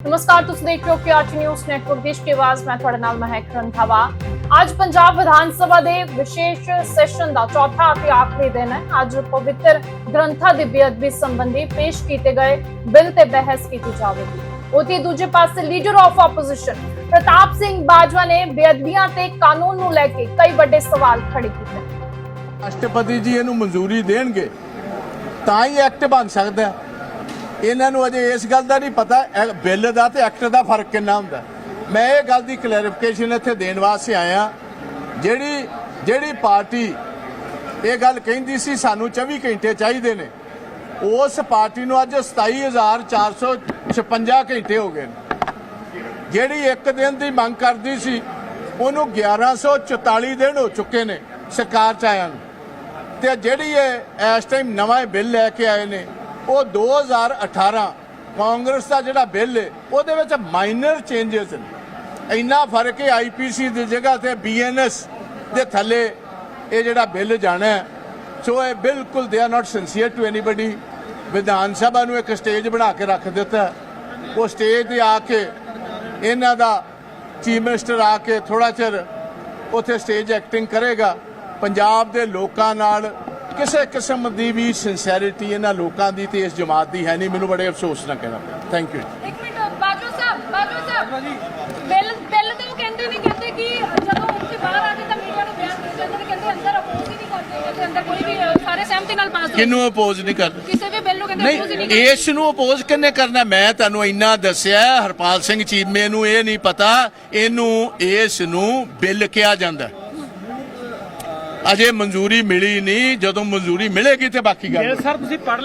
ਨਮਸਕਾਰ, ਤੁਸੀਂ ਦੇਖ ਰਹੇ ਹੋ ਕਿਆਰਟੀ ਨਿਊਜ਼ ਨੈਟਵਰਕ ਦੀ ਆਵਾਜ਼ ਮੈਂ ਤੁਹਾਡੇ ਨਾਲ ਮਹਿਕ ਰੰਧਾਵਾ। ਅੱਜ ਪੰਜਾਬ ਵਿਧਾਨ ਸਭਾ ਦੇ ਵਿਸ਼ੇਸ਼ ਸੈਸ਼ਨ ਦਾ ਚੌਥਾ ਅਤੇ ਆਖਰੀ ਦਿਨ ਹੈ। ਅੱਜ ਪਵਿੱਤਰ ਗ੍ਰੰਥਾਂ ਦੀ ਬੇਅਦਬੀ ਸੰਬੰਧੀ ਪੇਸ਼ ਕੀਤੇ ਗਏ ਬਿੱਲ ਤੇ ਬਹਿਸ ਕੀਤੀ ਜਾਵੇਗੀ। ਉਤੇ ਦੂਜੇ ਪਾਸੇ leader of opposition Pratap Singh Bajwa ਨੇ ਬੇਅਦਬੀਆਂ ਤੇ ਕਾਨੂੰਨ ਨੂੰ ਲੈ ਕੇ ਕਈ ਵੱਡੇ ਸਵਾਲ ਖੜੇ ਕੀਤੇ। ਰਾਸ਼ਟਰਪਤੀ ਜੀ ਇਹਨੂੰ ਮਨਜ਼ੂਰੀ ਦੇਣਗੇ, ਤਾਂ ਹੀ ਐਕਟ ਬਣ ਸਕਦਾ ਹੈ। ਇਹਨਾਂ ਨੂੰ ਅਜੇ ਇਸ ਗੱਲ ਦਾ ਨਹੀਂ ਪਤਾ। ਬਿੱਲ ਦਾ ਤੇ ਐਕਟ ਦਾ ਫ਼ਰਕ ਕਿੰਨਾ ਹੁੰਦਾ। ਮੈਂ ਇਹ ਗੱਲ ਦੀ ਕਲੈਰੀਫਿਕੇਸ਼ਨ ਇੱਥੇ ਦੇਣ ਵਾਸਤੇ ਆਇਆ। ਜਿਹੜੀ ਜਿਹੜੀ ਪਾਰਟੀ ਇਹ ਗੱਲ ਕਹਿੰਦੀ ਸੀ, ਸਾਨੂੰ 24 ਘੰਟੇ ਚਾਹੀਦੇ ਨੇ। ਉਸ ਪਾਰਟੀ ਨੂੰ ਅੱਜ 27456 ਘੰਟੇ ਹੋ ਗਏ ਨੇ। ਜਿਹੜੀ ਇੱਕ ਦਿਨ ਦੀ ਮੰਗ ਕਰਦੀ ਸੀ, ਉਹਨੂੰ 1144 ਦਿਨ ਹੋ ਚੁੱਕੇ ਨੇ ਸਰਕਾਰ ਚ ਆਇਆ ਨੂੰ। ਤੇ ਜਿਹੜੀ ਇਹ ਇਸ ਟਾਈਮ ਨਵਾਂ ਬਿੱਲ ਲੈ ਕੇ ਆਏ ਨੇ ਉਹ 2018 ਕਾਂਗਰਸ ਦਾ ਜਿਹੜਾ ਬਿੱਲ ਹੈ ਉਹਦੇ ਵਿੱਚ ਮਾਈਨਰ ਚੇਂਜਸ ਨੇ। ਇੰਨਾ ਫ਼ਰਕ ਹੈ ਆਈਪੀਸੀ ਦੀ ਜਗ੍ਹਾ ਤੇ ਬੀਐਨਐਸ ਦੇ ਥੱਲੇ ਇਹ ਜਿਹੜਾ ਬਿੱਲ ਜਾਣਾ ਹੈ। ਸੋ ਇਹ ਬਿਲਕੁਲ they are not sincere to anybody Vidhan Sabha ਨੂੰ ਇੱਕ ਸਟੇਜ ਬਣਾ ਕੇ ਰੱਖ ਦਿੱਤਾ ਉਹ ਸਟੇਜ ਤੇ ਆ ਕੇ ਇਹਨਾਂ ਦਾ ਚੀਫ ਮਿਨਿਸਟਰ ਆ ਕੇ ਥੋੜਾ ਚਿਰ ਉੱਥੇ ਸਟੇਜ ਐਕਟਿੰਗ ਕਰੇਗਾ। ਪੰਜਾਬ ਦੇ ਲੋਕਾਂ ਨਾਲ ਕਿਸੇ ਕਿਸਮ ਦੀ ਵੀ ਸਿੰਸੈਰਿਟੀ ਇਹਨਾਂ ਲੋਕਾਂ ਦੀ ਤੇ ਇਸ ਜਮਾਤ ਦੀ ਹੈ ਨਹੀਂ ਮੈਨੂੰ ਬੜੇ ਅਫਸੋਸ ਨਾਲ ਕਹਿਣਾ ਪਿਆ। ਥੈਂਕ ਯੂ ਇੱਕ ਮਿੰਟ ਬਾਜੂ ਸਾਹਿਬ ਬਾਜੂ ਸਾਹਿਬ। ਬਿੱਲ ਬਿੱਲ ਤੇ ਉਹ ਕਹਿੰਦੇ ਨੇ ਕਹਿੰਦੇ ਕਿ ਜਦੋਂ ਉੱਥੇ ਬਾਹਰ ਆ ਕੇ ਤਾਂ ਮੀਡੀਆ ਨੂੰ ਬਿਆਨ ਦੇ ਦਿੰਦੇ ਨੇ ਕਹਿੰਦੇ ਅੰਦਰ ਅਪੋਜ਼ ਹੀ ਨਹੀਂ ਕਰਦੇ ਕਹਿੰਦੇ ਅੰਦਰ ਕੋਈ ਵੀ ਸਾਰੇ ਸਹਿਮਤੀ ਨਾਲ ਪਾਸ ਕਿਹਨੂੰ ਅਪੋਜ਼ ਨਹੀਂ ਕਰਦਾ ਕਿਸੇ ਵੀ ਬਿੱਲ ਨੂੰ ਕਹਿੰਦੇ ਅਪੋਜ਼ ਨਹੀਂ ਕਰਦੇ। ਇਸ ਨੂੰ ਅਪੋਜ਼ ਕਿੰਨੇ ਕਰਨਾ? ਮੈਂ ਤੁਹਾਨੂੰ ਇੰਨਾ ਦੱਸਿਆ ਹਰਪਾਲ ਸਿੰਘ ਚੀਮੇ ਨੂੰ ਇਹ ਨਹੀਂ ਪਤਾ ਇਹਨੂੰ ਇਸ ਨੂੰ ਬਿੱਲ ਕਿਹਾ ਜਾਂਦਾ। ਅਜੇ ਮਨਜ਼ੂਰੀ ਮਿਲੀ ਨਹੀਂ ਜਦੋਂ ਮਨਜ਼ੂਰੀ ਮਿਲੇਗੀ ਤੇ ਬਾਕੀ ਗੱਲ ਸਰ ਤੁਸੀਂ ਪੜ੍ਹ